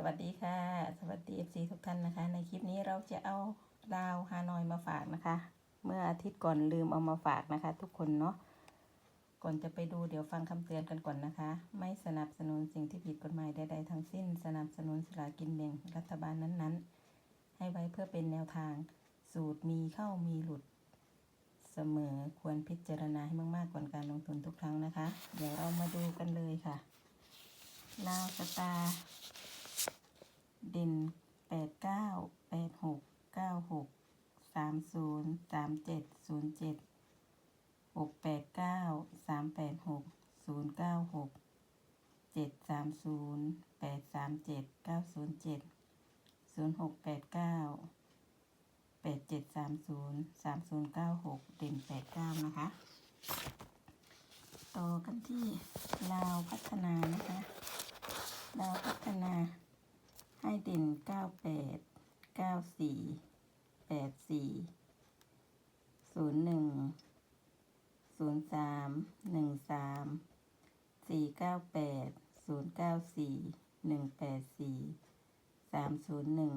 สวัสดีค่ะ สวัสดี FC ทุกท่านนะคะ ในคลิปนี้เราจะเอาดาวฮานอยมาฝากนะคะ เมื่ออาทิตย์ก่อนลืมเอามาฝากนะคะ ทุกคนเนาะก่อนจะไปดูเดี๋ยวฟังคำเตือนกันก่อนนะคะ ไม่สนับสนุนสิ่งที่ผิดกฎหมายใดๆทั้งสิ้น สนับสนุนสลากกินแบ่งรัฐบาลนั้นๆ ให้ไว้เพื่อเป็นแนวทาง สูตรมีเข้ามีหลุดเสมอควรพิจารณาให้มากๆก่อนการลงทุนทุกครั้งนะคะ เดี๋ยวเรามาดูกันเลยค่ะลาวสตาร์ เด่นแปดเก้าแปดหกเก้าหกสามศูนย์สามเจ็ดศูนย์เจ็ดหกแปดเก้าสามแปดหกศูนย์เก้าหกเจ็ดสามศูนย์แปดสามเจ็ดเก้าศูนย์เจ็ดศูนย์หกแปดเก้าแปดเจ็ดสามศูนย์สามศูนย์เก้าหกเด่นแปดเก้านะคะ ต่อกันที่ลาวพัฒนานะคะลาวพัฒนา ให้เด่นเก้าแปดเก้าสี่แปดสี่ศูนย์หนึ่งศูนย์สามหนึ่งสามสี่เก้าแปดศูนย์เก้าสี่หนึ่งแปดสี่สามศูนย์หนึ่ง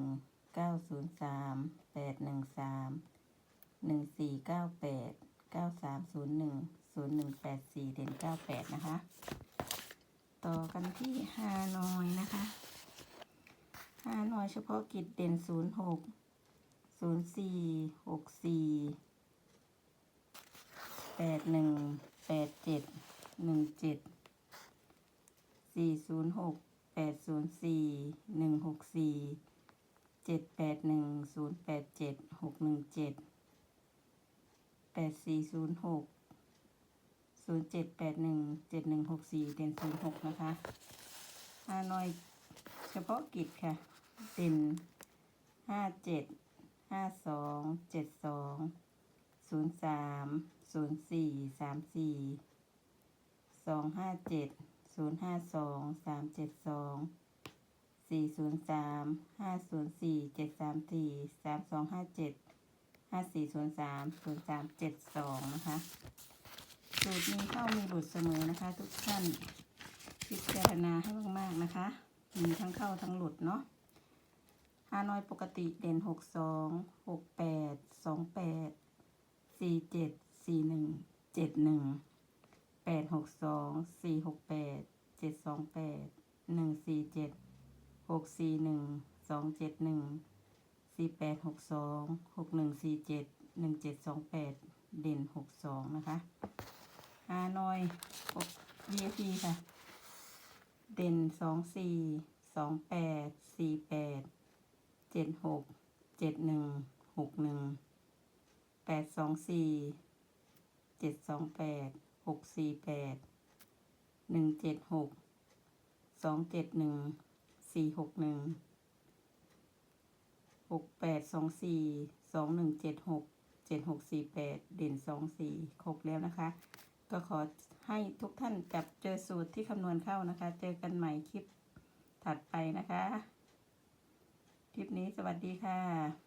เก้าศูนย์สามแปดหนึ่งสามหนึ่งสี่เก้าแปดเก้าสามศูนย์หนึ่งศูนย์หนึ่งแปดสี่เด่นเก้าแปดนะคะ ต่อกันที่ฮานอยนะคะ ห้าหน่วยเฉพาะกิจเด่นศูนย์หกศูนย์สี่หกสี่แปดหนึ่งแปดเจ็ดหนึ่งเจ็ดสี่ศูนย์หกแปดศูนย์สี่หนึ่งหกสี่เจ็ดแปดหนึ่งศูนย์แปดเจ็ดหกหนึ่งเจ็ดแปดสี่ศูนย์หกศูนย์เจ็ดแปดหนึ่งเจ็ดหนึ่งหกสี่เด่นศูนย์หกนะคะห้าหน่วยเฉพาะกิจค่ะ เป็นห้าเจ็ดห้าสองเจ็ดสองศูนย์สามศูนย์สี่สามสี่สองห้าเจ็ดศูนย์ห้าสองสามเจ็ดสองสี่ศูนย์สามห้าศูนย์สี่เจ็ดสามสี่สามสองห้าเจ็ดห้าสี่ศูนย์สามศูนย์สามเจ็ดสองนะคะสูตรมีเข้ามีหลุดเสมอนะคะ ทุกท่านพิจารณาให้มากๆนะคะ มีทั้งเข้าทั้งหลุดเนาะ ฮานอยปกติเด่นหกสองหกแปดสองแปดสี่เจ็ดสี่หนึ่งเจ็ดหนึ่งแปดหกสองสี่หกแปดเจ็ดสองแปดหนึ่งสี่เจ็ดหกสี่หนึ่งสองเจ็ดหนึ่งสี่แปดหกสองหกหนึ่งสี่เจ็ดหนึ่งเจ็ดสองแปดเด่นหกสองนะคะฮานอย VIP ค่ะ เด่นสองสี่สองแปดสี่แปด เจ็ดหกเจ็ดหนึ่งหกหนึ่งแปดสองสี่เจ็ดสองแปดหกสี่แปดหนึ่งเจ็ดหกสองเจ็ดหนึ่งสี่หกหนึ่งหกแปดสองสี่สองหนึ่งเจ็ดหกเจ็ดหกสี่แปดเด่นสองสี่ครบแล้วนะคะ ก็ขอให้ทุกท่านจับเจอสูตรที่คำนวณเข้านะคะ เจอกันใหม่คลิปถัดไปนะคะ คลิปนี้สวัสดีค่ะ